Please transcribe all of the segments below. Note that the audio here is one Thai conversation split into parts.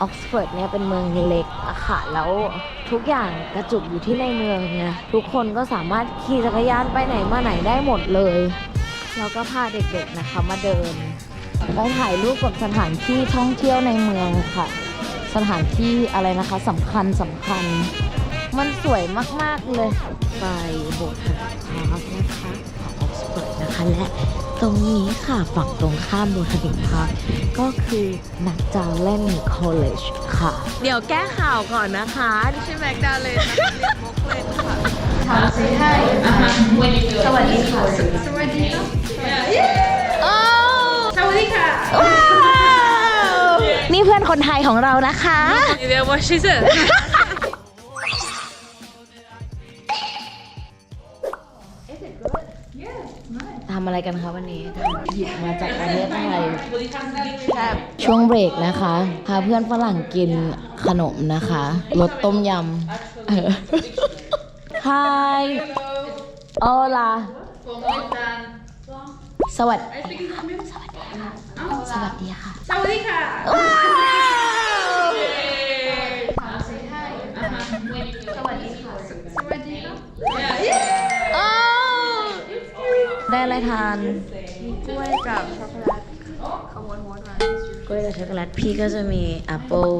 ออกซฟอร์ดเนี่ยเป็นเมืองเล็กอะค่ะ แล้วทุกอย่างกระจุกอยู่ที่ในเมืองไงทุกคนก็สามารถขี่จักรยานไปไหนมาไหนได้หมดเลย แล้วก็พาเด็กๆนะคะมาเดินไปถ่ายรูปกับสถานที่ท่องเที่ยวในเมืองค่ะ สถานที่อะไรนะคะสำคัญสำคัญ มันสวยมาก ๆ เลย ไปโบสถ์พาร์นะคะของออกซฟอร์ดนะคะและ ตรงนี้ค่ะฝั่งตรงข้ามโบทานิกพาร์คก็คือนักจาเล่นคอลเลจค่ะ เดี๋ยวแก้ข่าวก่อนนะคะชื่อแม็กดาเลนนะคะเรียนมุกเลนค่ะถามสิให้สวัสดีค่ะ สวัสดีค่ะโอ้สวัสดีค่ะว้าวนี่เพื่อนคนไทยของเรานะคะเดี๋ยวว่ อร์ทำอะไรกันคะวันนี้หยิบมาจากประเทศไทยช่วงเบรกนะคะพาเพื่อนฝรั่งกินขนมนะคะรสต้มยำเออ Hi Hola สวัสดีสวัสดีค่ะ สวัสดีค่ะ สวัสดีค่ะ ได้อะไรทานกล้วยกับช็อกโกแลตขมวนม้วนมากล้วยกับช็อกโกแลตพี่ก็จะมีแอปเปิล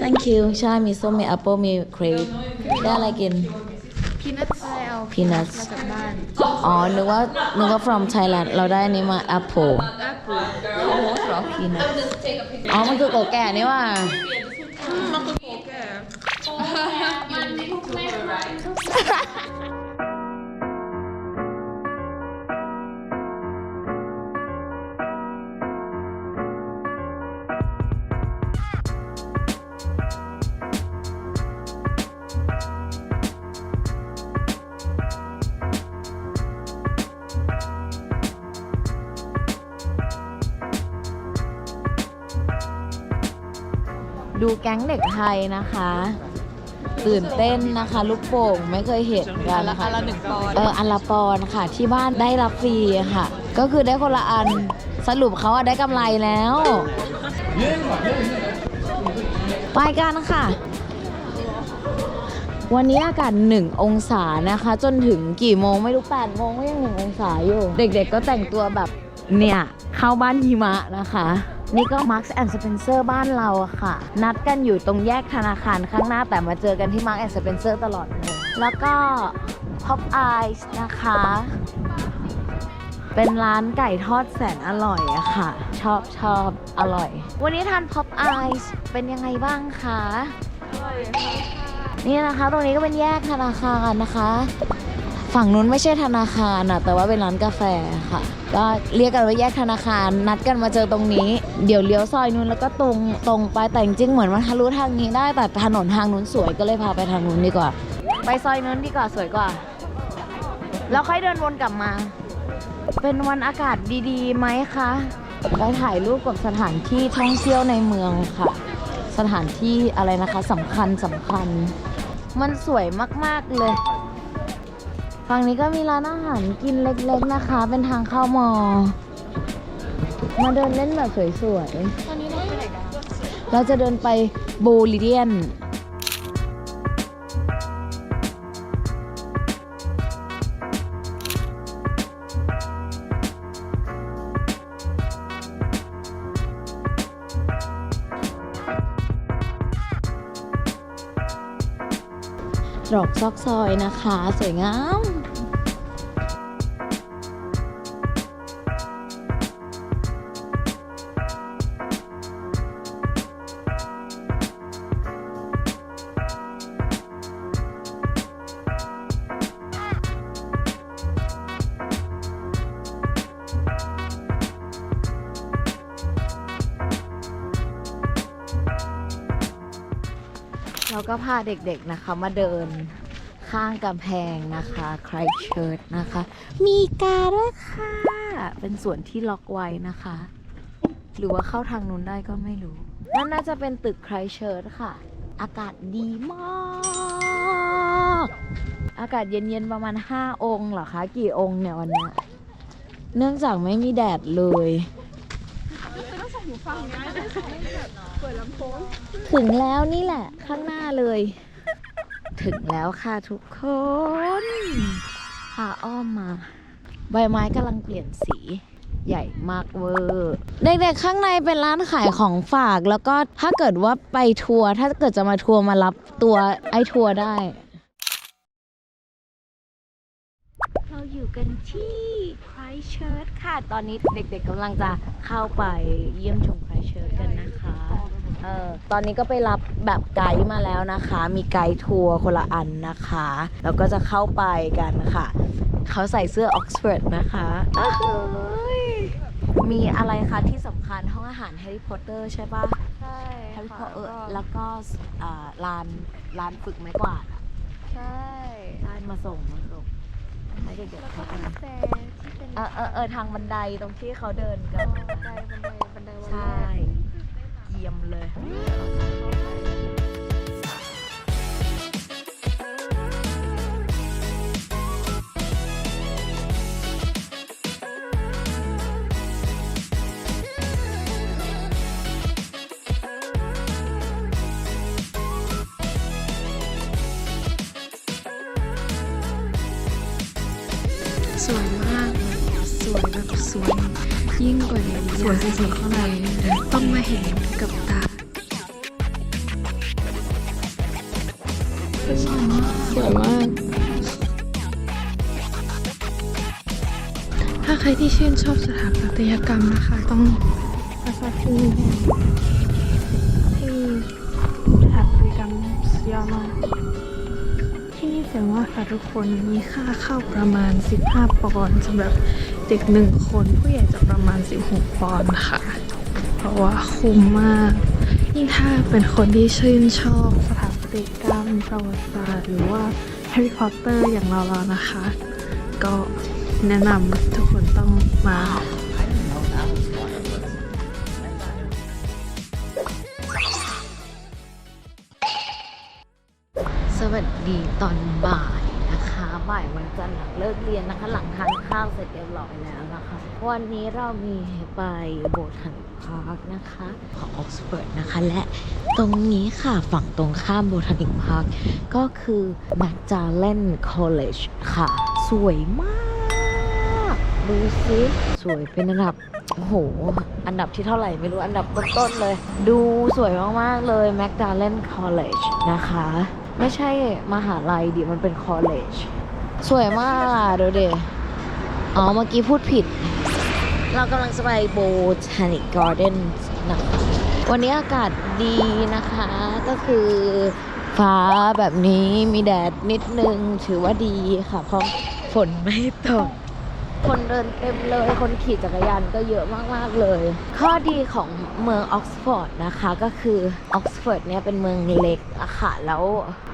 thank you ใช่มีส้มมีแอปเปิลมีเครปได้อะไรกิน พีนัทใช่เอา peanuts มาจากบ้าน อ๋อ นึกว่า นึกว่า from Thailand เราได้อันนี้มา apple แอปเปิ้ลโอ้โหเหรอ peanut อ๋อ มันคือโกแก่นี่ว่ามัน แก๊งเด็กไทยนะคะ ตื่นเต้นนะคะ ลูกโป่งไม่เคยเห็นกันนะคะอันละหนึ่งปอนด์เอออันละปอนด์ค่ะ ที่บ้านได้รับฟรีค่ะ ก็คือได้คนละอันสรุปเขาอะได้กำไรแล้วไปกันค่ะ วันนี้อากาศหนึ่งองศานะคะ จนถึงกี่โมงไม่รู้แปดโมงก็ยังหนึ่งองศาอยู่ เด็กๆก็แต่งตัวแบบเนี่ย เข้าบ้านหิมะนะคะ นี่ก็ Marks and Spencer บ้านเราอะค่ะ นัดกันอยู่ตรงแยกธนาคารข้างหน้าแต่มาเจอกันที่ Marks and Spencer ตลอดเลยแล้วก็ Pop Eyes นะคะ เป็นร้านไก่ทอดแสนอร่อยอะค่ะ ชอบชอบอร่อย วันนี้ทาน Pop Eyes เป็นยังไงบ้างคะนี่นะคะ ตรงนี้ก็เป็นแยกธนาคารนะคะ ฝั่งนู้นไม่ใช่ธนาคารนะแต่ว่าเป็นร้านกาแฟค่ะ ก็เรียกกันว่าแยกธนาคาร นัดกันมาเจอตรงนี้ เดี๋ยวเลี้ยวซอยนู้นแล้วก็ตรงตรงไปแต่จริงเหมือนมันทะลุทางนี้ได้แต่ถนนทางนู้นสวยก็เลยพาไปทางนู้นดีกว่า ไปซอยนู้นดีกว่าสวยกว่า แล้วค่อยเดินวนกลับมา เป็นวันอากาศดีๆไหมคะไปถ่ายรูปกับสถานที่ท่องเที่ยวในเมืองค่ะ สถานที่อะไรนะคะสำคัญสำคัญ มันสวยมากๆเลย ฝั่งนี้ก็มีร้านอาหารกินเล็กๆนะคะ เป็นทางเข้ามอ มาเดินเล่นแบบสวยๆ ตอนนี้เราไปไหนกันเราจะเดินไปโบลิเดียน ซอกซอยนะคะ สวยงามเราก็พาเด็กๆนะคะมาเดิน ข้างกำแพงนะคะครเชิร์นะคะ มีกาด้วยค่ะ เป็นส่วนที่ล็อกไว้นะคะ หรือว่าเข้าทางนู้นได้ก็ไม่รู้ นั่นน่าจะเป็นตึกไครเชิร์ค่ะ อากาศดีมาก อากาศเย็นๆประมาณ 5 องค์เหรอคะ กี่องค์เนี่ยวันเนี้ยเนื่องจากไม่มีแดดเลยต้องใส่หูฟังนะเปิดลำโพงถึงแล้วนี่แหละข้างหน้าเลย ถึงแล้วค่ะทุกคนพาอ้อมมา ใบไม้กำลังเปลี่ยนสีใหญ่มากเวอร์เด็กๆข้างในเป็นร้านขายของฝาก แล้วก็ถ้าเกิดว่าไปทัวร์ถ้าเกิดจะมาทัวร์มารับตัวไอทัวร์ได้ เราอยู่กันที่ไครเชิร์ h ค่ะ ตอนนี้เด็กๆกำลังจะเข้าไปเยี่ยมชมไครเชิร์ h กันนะคะ เออตอนนี้ก็ไปรับแบบไกด์มาแล้วนะคะ มีไกด์ทัวร์คนละอันนะคะ แล้วก็จะเข้าไปกันค่ะ เขาใส่เสื้อออกซฟอร์ดนะคะอ้าวเฮ้ยมีอะไรคะที่สำคัญห้องอาหารแฮร์รี่พอตเตอร์ใช่ปะใช่แฮร์รี่พอค่ะตเตอร์ก็แล้วก็อ่าลานลานฝึกไม้กวาดอะใช่ใช่มาส่งมาส่งให้เด็กแล้วๆก็เข้ามีไปแต่ที่เป็นเออเออเออทางบันไดตรงที่เขาเดินกันบันไดบันไดบันไดวันใช่แรกเยี่ยมเลยสวยมากเลยสวยแบบสวย ยิ่งกว่านี้สวยสุดๆข้างในต้องมาเห็นกับตาสวยมากสวยมาก ถ้าใครที่ชื่นชอบสถาปัตยกรรมนะคะ ต้องมาสักที่นี่ที่สถาปัตยกรรมสุดยอดมากที่นี่สวยมากค่ะทุกคนมีค่าเข้าประมาณ 15ปอนด์สำหรับ เด็กหนึ่งคนผู้ใหญ่จะประมาณ 16 ปอนด์ค่ะ เพราะว่าคุ้มมาก ยิ่งถ้าเป็นคนที่ชื่นชอบสถาปัตยกรรมประวัติศาสตร์หรือว่าแฮร์รี่พอตเตอร์อย่างเราๆนะคะ ก็แนะนำทุกคนต้องมาสวัสดีตอนบ่าย บ่ายวันจันทร์หลังเลิกเรียนนะคะ หลังทานข้าวเสร็จเรียบร้อยแล้วนะคะ วันนี้เรามีไปโบทันพาร์คนะคะของออกซฟอร์ดนะคะ และตรงนี้ค่ะฝั่งตรงข้ามโบทันิกพาร์คก็คือ m a c d a l e n College ค่ะ สวยมาก ดูสิสวยเป็นอันดับโอ้โห อันดับที่เท่าไหร่ไม่รู้อันดับต้นๆเลย ดูสวยมาก ๆ เลย m a c d a l e n College นะคะ ไม่ใช่มหาลัยดิมันเป็น college สวยมากอะดูดิอ๋อ เมื่อกี้พูดผิด เรากำลังจะไป Botanic Garden นะคะวันนี้อากาศดีนะคะ ก็คือฟ้าแบบนี้มีแดดนิดนึง ถือว่าดีค่ะ เพราะฝนไม่ตก คนเดินเต็มเลย คนขี่จักรยานก็เยอะมาก ๆ เลย ข้อดีของเมืองออกซฟอร์ดนะคะก็คือออกซฟอร์ดเนี่ยเป็นเมืองเล็กอะค่ะ แล้ว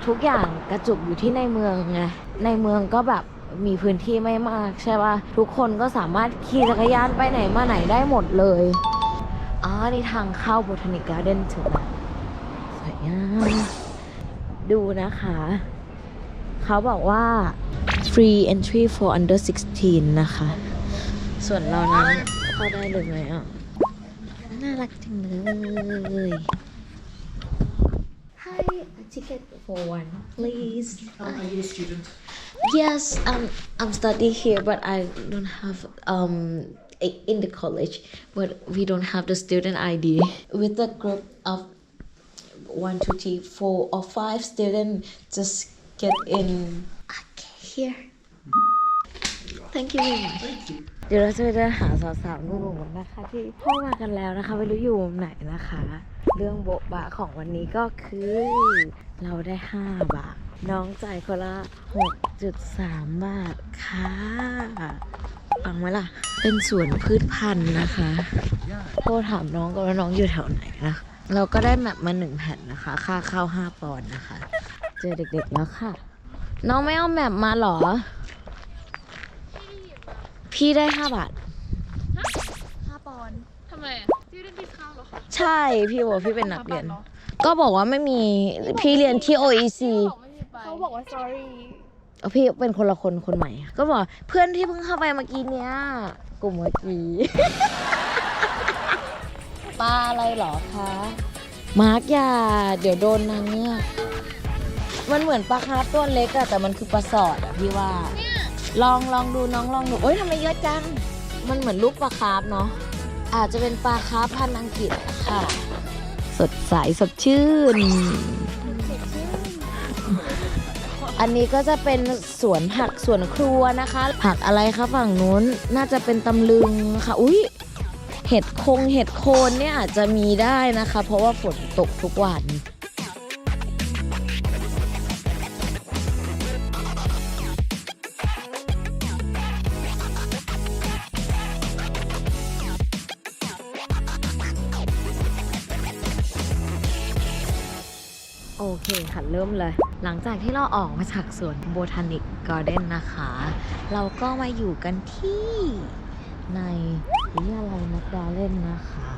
ทุกอย่างกระจุกอยู่ที่ในเมืองไง ในเมืองก็แบบมีพื้นที่ไม่มากใช่ป่ะ ทุกคนก็สามารถขี่จักรยานไปไหนมาไหนได้หมดเลยอ๋อนี่ทางเข้า Botanic Garden ถึงแล้วสวยงามดูนะคะ เขาบอกว่า free entry for under 16 นะคะ ส่วนเรานั้นเข้าได้เลยไหมอ่ะ น่ารักจังเลย Hi a ticket for one please Are you a student? Yes um I'm studying here but I don't have um i- in the college but we don't have the student ID with a group of one two three four or five students just get in okay here thank you very much เดี๋ยวเราจะไปเดินหาสาวๆนุ่มๆนะคะ ที่เข้ามากันแล้วนะคะไม่รู้อยู่มุมไหนนะคะ เรื่องโบะบะของวันนี้ก็คือ เราได้ 5 บาท น้องจ่ายคนละ 6.3 บาทค่ะฟังไหมล่ะ เป็นสวนพืชพันธุ์นะคะโทรถามน้องก็ว่าน้องอยู่แถวไหนนะเราก็ได้แมปมาหนึ่งแผ่นนะคะ ค่าเข้า5ปอนด์นะคะ เจอเด็กๆแล้วค่ะ น้องไม่เอาแมปมาเหรอ พี่ได้5บาท ห้าปอนด์ทำไมอะพี่ได้ดิสคาวเหรอคะใช่พี่บอกพี่เป็นนักเรียนห้าบาทเหรอก็บอกว่าไม่มีพี่เรียนที่ OEC เขาบอกว่า sorry เอาพี่เป็นคนละคนคนใหม่ ก็บอกเพื่อนที่เพิ่งเข้าไปเมื่อกี้เนี้ยกลุ่มเมื่อกี้ ปลาอะไรเหรอคะ มาร์กอย่าเดี๋ยวโดนนางเงือก มันเหมือนปลาคาร์ฟตัวเล็กอะแต่มันคือปลาสอดอะพี่ว่า ลองลองดูน้องลองดูโอ๊ยทำไมเยอะจัง มันเหมือนลูกปลาคาร์ฟเนาะอาจจะเป็นปลาคาร์ฟพันธุ์อังกฤษค่ะ สดใสสดชื่น อันนี้ก็จะเป็นสวนผักสวนครัวนะคะ ผักอะไรคะฝั่งนู้นน่าจะเป็นตำลึงค่ะ อุ้ยเห็ดคงเห็ดโคนเนี่ยอาจจะมีได้นะคะ เพราะว่าฝนตกทุกวัน คค่ะเริ่มเลย หลังจากที่เราออกมาจากสวนโบทานิกการ์เด้นนะคะ เราก็มาอยู่กันที่ในวิทยาลัยนักดาเล่นนะคะ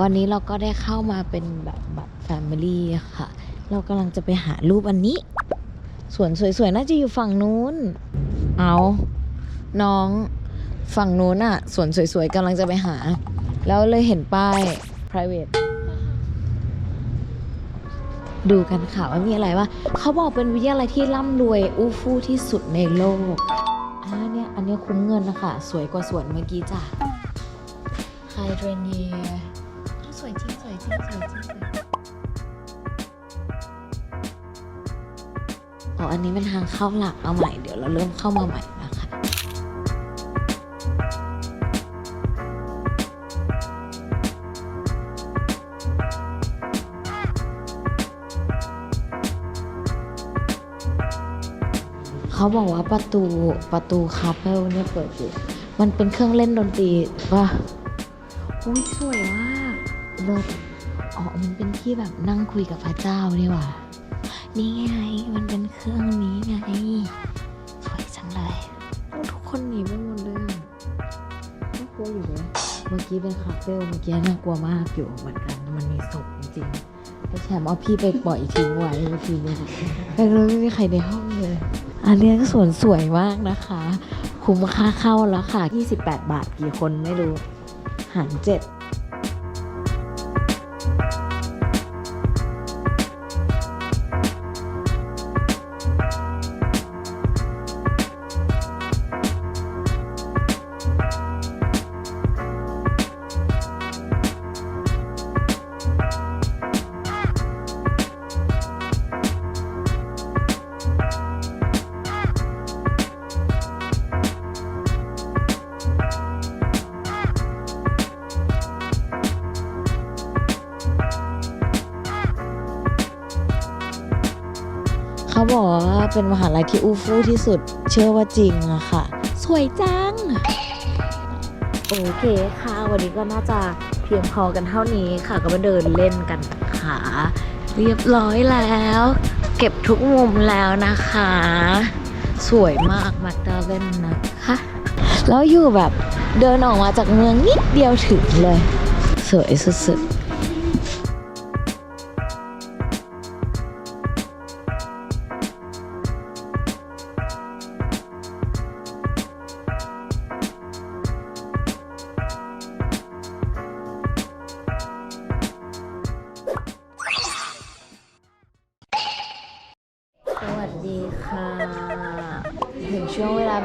วันนี้เราก็ได้เข้ามาเป็นแบบบัตรแฟมิลี่ค่ะ เรากำลังจะไปหารูปอันนี้ สวนสวยๆ น่าจะอยู่ฝั่งนู้น เอาน้องฝั่งนู้นอะสวนสวยๆกำลังจะไปหา แล้วเลยเห็นป้าย private ดูกันค่ะว่ามีอะไรว่าเขาบอกเป็นวิทยาลัยที่ร่ำรวยอู้ฟู่ที่สุดในโลกอ่าเนี่ยอันเนี้ยคุ้มเงินนะคะ สวยกว่าสวนเมื่อกี้จ้ะไฮเดรเนียสวยจริงสวยจริงสวยจริงสวยอ๋ออันนี้เป็นทางเข้าหลักเอาใหม่เดี๋ยวเราเริ่มเข้ามาใหม่ เขาบอกว่าประตูประตูคาเฟลเนี่ยเปิดอยู่มันเป็นเครื่องเล่นดนตรีว่าอุ้ยสวยมากเลิศอ๋อมันเป็นที่แบบนั่งคุยกับพระเจ้านี่หว่านี่ไง มันเป็นเครื่องนี้ไงสวยจังเลยโอ้ทุกคนหนีไปหมดเลยอะน่ากลัวอยู่เลยเมื่อกี้เป็นคาเฟ่เมื่อกี้น่ากลัวมากอยู่เหมือนกันมันมีศพจริงๆแต่แชมป์เอาพี่ไปปล่อยทิ้งไว้เมื่อกี้นี้แต่เลยไม่มีใครในห้องเลย อันเนี้ยก็สวนสวยมากนะคะ คุ้มค่าเข้าแล้วค่ะ 28 บาทกี่คนไม่รู้ หารเจ็ด เขาบอกว่าเป็นมหาลัยที่อู้ฟู่ที่สุด เชื่อว่าจริงอะค่ะ สวยจัง โอเคค่ะ วันนี้ก็น่าจะเพียงพอกันเท่านี้ค่ะ ก็มาเดินเล่นกันค่ะเรียบร้อยแล้ว เก็บทุกมุมแล้วนะคะ สวยมากมักดาเล่นนะคะแล้วอยู่แบบเดินออกมาจากเมืองนิดเดียวถึงเลย สวยสุดๆ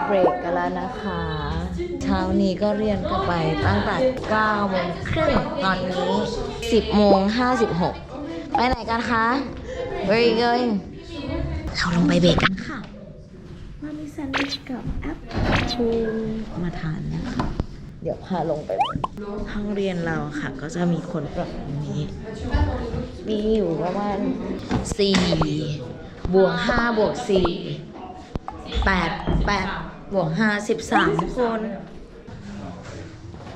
เวลาเบรกกันแล้วนะคะ เช้านี้ก็เรียนกันไปตั้งแต่9โมงครึ่งตอนนี้ 10โมง56 ไปไหนกันคะ Where are you going เราลงไปเบรกกันค่ะ มามีแซนด์วิชกับแอปชูมาทานนะคะ เดี๋ยวพาลงไปบนห้องเรียนเราค่ะ ก็จะมีคนแบบนี้ มีอยู่ประมาณสี่บวกห้าบวกสี่แปดแปด บวกห้าสิบสามคน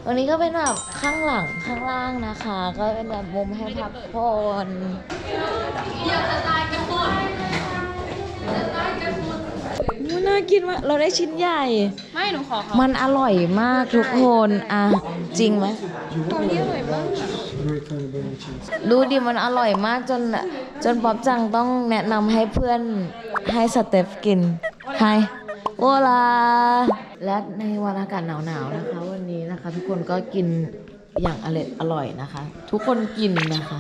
วันนี้ก็เป็นแบบข้างหลังข้างล่างนะคะ ก็เป็นแบบมุมให้พักผ่อนมันน่ากินมากเราได้ชิ้นใหญ่ ไม่หนูขอเขามันอร่อยมากทุกคนอะจริงไหมตรงนี้อร่อยมากดูดิมันอร่อยมากจนจนป๊อปจังต้องแนะนำให้เพื่อนให้สเตฟกินไฮ โอลา และในวันอากาศหนาวๆนะคะ วันนี้นะคะ ทุกคนก็กินอย่างอร่อยอร่อยนะคะ ทุกคนกินนะคะ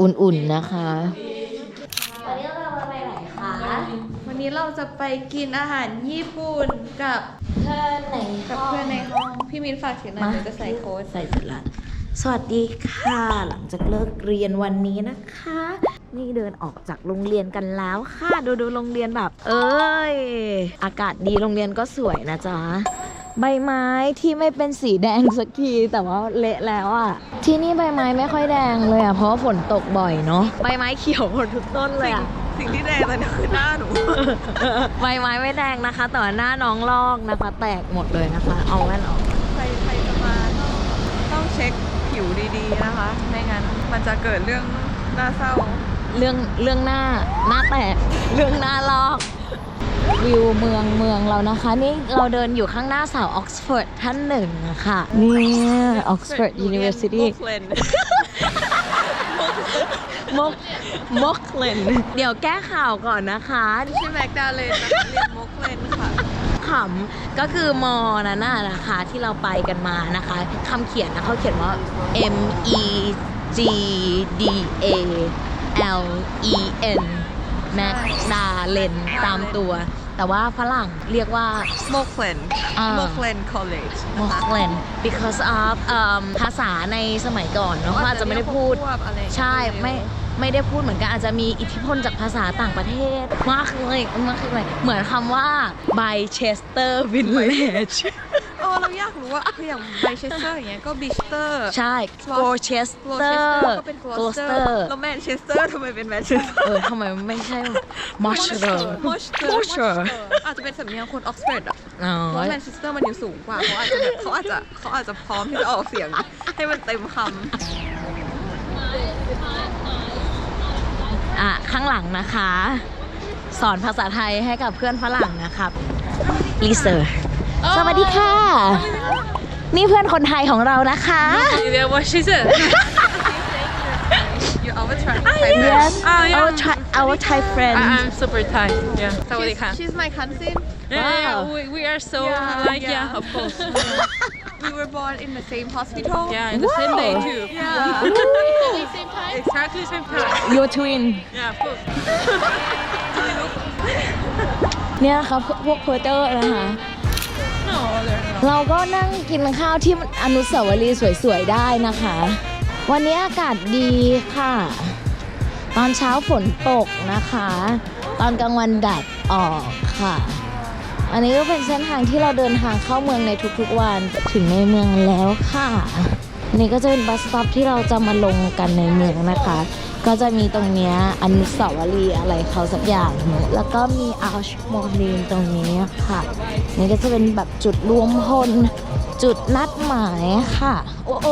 อุ่นๆนะคะตอนนี้เราไปไหนคะวันนี้เราจะไปกินอาหารญี่ปุ่นกับเพื่อนในกับเพื่อนในห้องพี่มินฝากถือหน่อยเดี๋ยวจะใส่โค้ดใส่เสร็จละสวัสดีค่ะ หลังจากเลิกเรียนวันนี้นะคะ นี่เดินออกจากโรงเรียนกันแล้วค่ะดูดูโรงเรียนแบบ เอ้ย อากาศดีโรงเรียนก็สวยนะจ๊ะใบไม้ที่ไม่เป็นสีแดงสักทีแต่ว่าเละแล้วอะ่ะ ที่นี่ใบไม้ไม่ค่อยแดงเลยอะ่ะเพราะว่าฝนตกบ่อยเนาะใบไม้เขียวหมดทุกต้นเลยอะ่ะสิ่งที่แดงตอนนี้คือหน้าหนูใบไม้ไม่แดงนะคะ แต่ว่าหน้าน้องลอกนะคะ แตกหมดเลยนะคะ เอาแว่นออกใครใครจะมาต้องต้องเช็คผิวดีๆนะคะไม่งั้นมันจะเกิดเรื่องน่าเศร้า เรื่องเรื่องหน้าหน้าแตกเรื่องหน้าลอกวิวเมืองเมืองเรานะคะ นี่เราเดินอยู่ข้างหน้าสาวออกซฟอร์ดท่านหนึ่งอะค่ะนี่ออกซฟอร์ดยูนิเวอร์ซิตี้เลนมกมกเลนเดี๋ยวแก้ข่าวก่อนนะคะชื่อแม็กดาเลนนะคะเรียนมกเลนค่ะขำก็คือมอนั่นน่ะนะคะที่เราไปกันมานะคะคำเขียนนะเขาเขียนว่า M E G D A L E N แม็กดาเลนตามตัว แต่ว่าฝรั่งเรียกว่ามกเลนอ่ามมกเลนคอลเลจ m o k l e n because of เอิ่มภาษาในสมัยก่อนเนาะเขาอาจจะไม่ได้พูดใช่ไม่ไม่ได้พูดเหมือนกันอาจจะมีอิทธิพลจากภาษาต่างประเทศ มากเลยมากเลยเหมือนคำว่า by Chester Village เออเราอยากรู้ว่าคืออย่างไบเชสเตอร์อย่างเงี้ยก็บิชเตอร์ใช่ Gloucester ก็เป็นกลอสเตอ Gloucester ร์แล้วแมนเชสเตอร์ทำไมเป็นแมนเชสเตอร์เออทำไมไม่ใช่ Marshall Marshall อาจจะเป็นสำเนียงคนออกซฟอร์ดอะอ๋อเพราะแมนเชสเตอร์มันอยู่สูงกว่าเขาอาจจะแบบเขาอาจจะเขาอาจจะพร้อมที่จะออกเสียงให้มันเต็มคอะข้างหลังนะคะ สอนภาษาไทยให้กับเพื่อนฝรั่งนะครับลิเซอร์ สวัสดีค่ะ นี่เพื่อนคนไทยของเรานะคะ Yeah, what she said. ำ you always try to type Yes Ah, yeah. our Thai our Thai friend I, I'm super Thai. Yeah. Sawadika. she's, she's my cousin Yeah, yeah, Wow. yeah. We, we are so Yeah, like, yeah, yeah. of course. we were born in the same hospital Yeah, in the same day Wow. too. yeah Exactly same time. your twin Yeah, of course. เนี่ยนะคะพวกพวกเพอร์เจอร์นะคะ No, they're not. เราก็นั่งกินข้าวที่อนุสาวรีย์สวยๆได้นะคะ วันนี้อากาศดีค่ะ ตอนเช้าฝนตกนะคะ ตอนกลางวันแดดออกค่ะ อันนี้ก็เป็นเส้นทางที่เราเดินทางเข้าเมืองในทุกๆวันถึงในเมืองแล้วค่ะ นนี้ก็จะเป็นบัสสต็อปที่เราจะมาลงกันในเมืองนะคะ ก็จะมีตรงเนี้ยอนุสาวรีย์อะไรเขาสักอย่างแล้วก็มีอาร์ชโมลีนตรงนี้ค่ะ นี่ก็จะเป็นแบบจุดรวมพลจุดนัดหมายค่ะ โอ้โอ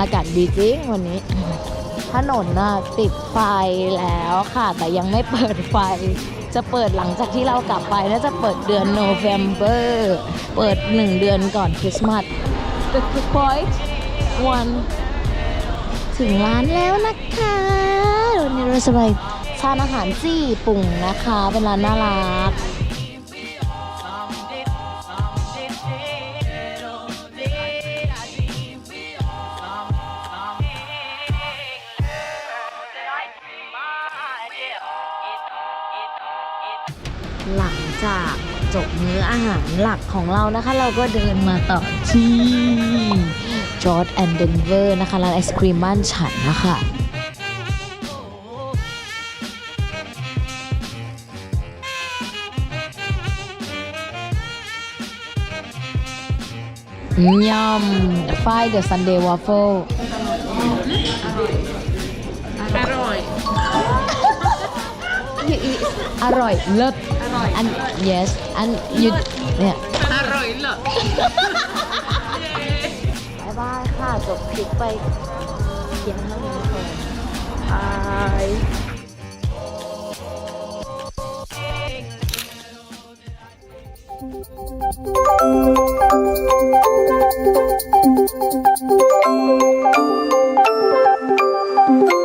อากาศดีจริงวันนี้ ถนนน่ะติดไฟแล้วค่ะ แต่ยังไม่เปิดไฟ จะเปิดหลังจากที่เรากลับไปน่าจะเปิดเดือนโนเวม ber เปิดหนึ่งเดือนก่อนคริสต์มาส The point one ถึงร้านแล้วนะคะวันนี้เราจะไปทานอาหารจี้ปุ่งนะคะ เป็นร้านน่ารักหลังจากจบมื้ออาหารหลักของเรานะคะ เราก็เดินมาต่อที่ จอร์ดแอนด์เดนเวอร์นะคะร้านไอศครีมบ้านฉันนะคะยำไฟเดอะซันเดย์วอฟเฟิล Aroy. อร่อย เลิศอัน yes อันยุดเนี่ย Aroy, look. บายบายค่ะ จบคลิปไปเขียงเท่านี้พอบายうん。